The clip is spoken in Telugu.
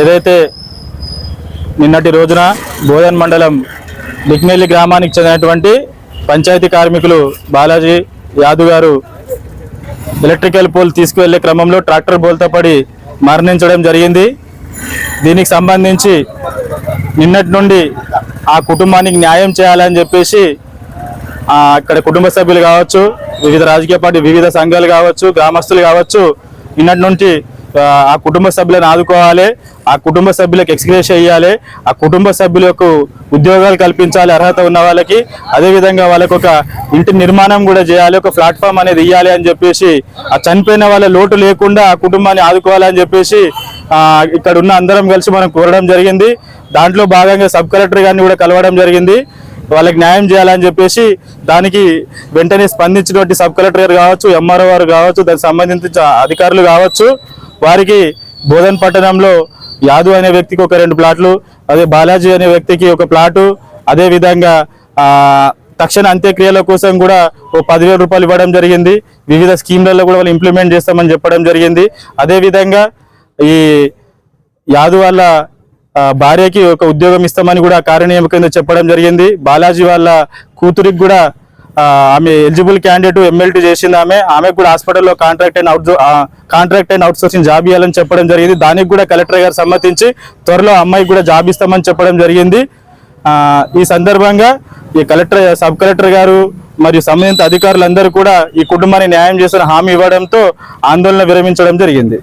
ఏదైతే నిన్నటి రోజున బోధన్ మండలం లిక్నేలి గ్రామానికి చెందినటువంటి పంచాయతీ కార్మికులు బాలాజీ యాదవ్ గారు ఎలక్ట్రికల్ పోల్ తీసుకువెళ్ళే క్రమంలో ట్రాక్టర్ బోల్తో పడి మరణించడం జరిగింది. దీనికి సంబంధించి నిన్నటి నుండి ఆ కుటుంబానికి న్యాయం చేయాలని చెప్పేసి అక్కడ ఇక్కడ కుటుంబ సభ్యులు కావచ్చు వివిధ రాజకీయ పార్టీ వివిధ సంఘాలు కావచ్చు గ్రామస్తులు కావచ్చు నిన్నటి నుండి ఆ, కుటుంబ సభ్యులను ఆదుకోవాలి ఆ కుటుంబ సభ్యులకు ఎక్స్గ్రేస్ చేయాలి ఆ కుటుంబ సభ్యులకు ఉద్యోగాలు కల్పించాలి అర్హత ఉన్న వాళ్ళకి. అదేవిధంగా వాళ్ళకు ఒక ఇంటి నిర్మాణం కూడా చేయాలి ఒక ప్లాట్ఫామ్ అనేది ఇవ్వాలి అని చెప్పేసి ఆ చనిపోయిన వాళ్ళ లోటు లేకుండా ఆ కుటుంబాన్ని ఆదుకోవాలని చెప్పేసి ఇక్కడ ఉన్న అందరం కలిసి మనం కోరడం జరిగింది. దాంట్లో భాగంగా సబ్ కలెక్టర్ గారిని కూడా కలవడం జరిగింది. వాళ్ళకి న్యాయం చేయాలని చెప్పేసి దానికి వెంటనే స్పందించినటువంటి సబ్ కలెక్టర్ గారు కావచ్చు ఎంఆర్ఓ గారు కావచ్చు దానికి సంబంధించిన అధికారులు కావచ్చు వారికి బోధన్ పట్టణంలో యాదు అనే వ్యక్తికి ఒక రెండు ప్లాట్లు అదే బాలాజీ అనే వ్యక్తికి ఒక ప్లాటు అదేవిధంగా తక్షణ అంత్యక్రియల కోసం కూడా ఓ పదివేల రూపాయలు ఇవ్వడం జరిగింది. వివిధ స్కీమ్లలో కూడా వాళ్ళు ఇంప్లిమెంట్ చేస్తామని చెప్పడం జరిగింది. అదేవిధంగా ఈ యాదు వాళ్ళ భార్యకి ఒక ఉద్యోగం ఇస్తామని కూడా కార్యనియమ కింద చెప్పడం జరిగింది. బాలాజీ వాళ్ళ కూతురికి కూడా ఆమె ఎలిజిబుల్ క్యాండిడేట్ ఎమ్మెల్టీ చేసింది ఆమె. ఆమెకు కూడా హాస్పిటల్లో contract and out contract and outsourcing job ఇవ్వాలని చెప్పడం జరిగింది. దానికి కూడా కలెక్టర్ గారు సమ్మతించి త్వరలో అమ్మాయికి కూడా జాబ్ ఇస్తామని చెప్పడం జరిగింది. ఈ సందర్భంగా ఈ కలెక్టర్ సబ్ కలెక్టర్ గారు మరియు సంబంధిత అధికారులందరూ కూడా ఈ కుటుంబాన్ని న్యాయం చేసిన హామీ ఇవ్వడంతో ఆందోళన విరమించడం జరిగింది.